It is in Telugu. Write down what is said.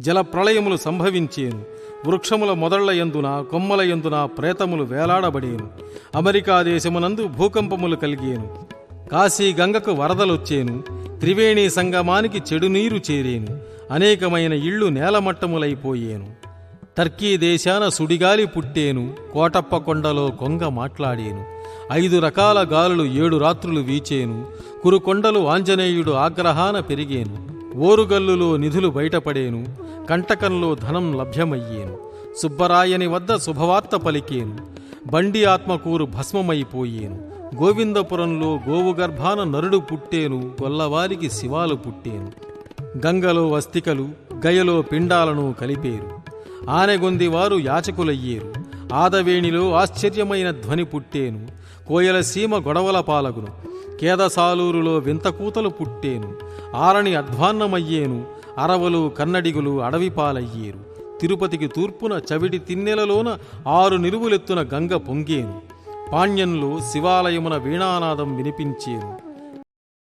జలప్రళయములు సంభవించేను. వృక్షముల మొదళ్ళ యందున కొమ్మల యందున ప్రేతములు వేలాడబడేను. అమెరికా దేశమునందు భూకంపములు కలిగేను. కాశీ గంగకు వరదలొచ్చేను. త్రివేణి సంగమానికి చెడు నీరు చేరేను. అనేకమైన ఇళ్ళు నేలమట్టములైపోయేను. టర్కీ దేశాన సుడిగాలి పుట్టేను. కోటప్ప కొండలో కొంగ మాట్లాడేను. ఐదు రకాల గాలులు ఏడు రాత్రులు వీచేను. కురుకొండలు ఆంజనేయుడు ఆగ్రహాన పెరిగేను. ఓరుగల్లులో నిధులు బయటపడేను. కంటకంలో ధనం లభ్యమయ్యేను. సుబ్బరాయని వద్ద శుభవార్త పలికేను. బండి ఆత్మకూరు భస్మమైపోయేను. గోవిందపురంలో గోవుగర్భాన నరుడు పుట్టేను. గొల్లవారికి శివాలు పుట్టేను. గంగలో అస్థికలు గయలో పిండాలను కలిపేరు. ఆనెగొంది వారు యాచకులయ్యేరు. ఆదవేణిలో ఆశ్చర్యమైన ధ్వని పుట్టేను. కోయలసీమ గొడవల పాలగును. కేదసాలూరులో వింతకూతలు పుట్టేను. ఆరణి అధ్వాన్నమయ్యేను. అరవలు కన్నడిగులు అడవిపాలయ్యేరు. తిరుపతికి తూర్పున చవిటి తిన్నెలలోన ఆరు నిలువులెత్తున గంగ పొంగేను. పాణ్యంలో శివాలయమున వీణానాదం వినిపించేను.